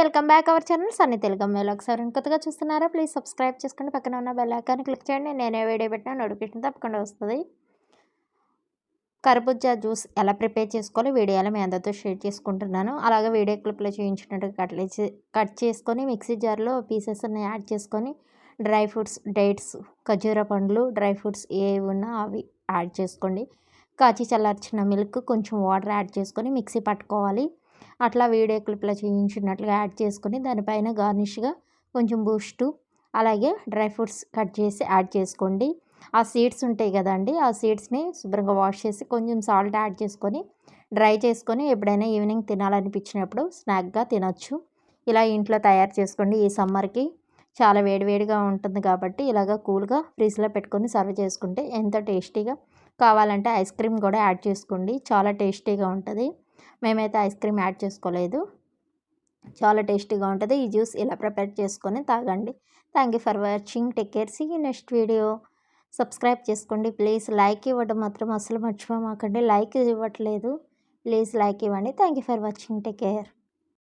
Welcome back our channel Sunny Telugu అమ్మాయిలు ఒకసారి కొత్తగా చూస్తున్నారా ప్లీజ్ సబ్స్క్రైబ్ చేసుకోండి పక్కన ఉన్న బెల్ ఐకాన్ క్లిక్ చేయండి. నేనే వీడియో పెట్టినా నోటిఫికేషన్ తప్పకుండా వస్తుంది. కర్బూజా జ్యూస్ ఎలా ప్రిపేర్ చేసుకోవాలి వీడియోలో మీ అందరితో షేర్ చేసుకుంటున్నాను. అలాగే వీడియో క్లిప్లో చూపించినట్టు కట్ కట్ చేసుకొని మిక్సీ జార్లో పీసెస్ అన్ని యాడ్ చేసుకొని డ్రై ఫ్రూట్స్ డేట్స్ ఖజూర పండ్లు డ్రై ఫ్రూట్స్ ఏవి ఉన్నా అవి యాడ్ చేసుకోండి. కాచి చల్లార్చిన మిల్క్ కొంచెం వాటర్ యాడ్ చేసుకొని మిక్సీ పట్టుకోవాలి. అట్లా వీడియో క్లిప్లో చేయించినట్లుగా యాడ్ చేసుకొని దానిపైన గార్నిష్గా కొంచెం బూస్టు అలాగే డ్రై ఫ్రూట్స్ కట్ చేసి యాడ్ చేసుకోండి. ఆ సీడ్స్ ఉంటాయి కదండి ఆ సీడ్స్ని శుభ్రంగా వాష్ చేసి కొంచెం సాల్ట్ యాడ్ చేసుకొని డ్రై చేసుకొని ఎప్పుడైనా ఈవినింగ్ తినాలనిపించినప్పుడు స్నాక్గా తినొచ్చు. ఇలా ఇంట్లో తయారు చేసుకోండి ఈ సమ్మర్కి. చాలా వేడివేడిగా ఉంటుంది కాబట్టి ఇలాగ కూల్గా ఫ్రిడ్జ్లో పెట్టుకొని సర్వ్ చేసుకుంటే ఎంత టేస్టీగా కావాలంటే ఐస్ క్రీమ్ కూడా యాడ్ చేసుకోండి. చాలా టేస్టీగా ఉంటుంది. మేమైతే ఐస్ క్రీమ్ యాడ్ చేసుకోలేదు. చాలా టేస్టీగా ఉంటుంది. ఈ జ్యూస్ ఇలా ప్రిపేర్ చేసుకొని తాగండి. Thank you for watching. Take care. See next video. Subscribe చేసుకోండి. ప్లీజ్ లైక్ ఇవ్వడం మాత్రం అసలు మర్చిపోమాకండి. లైక్ ఇవ్వట్లేదు. ప్లీజ్ లైక్ ఇవ్వండి. Thank you for watching. Take care.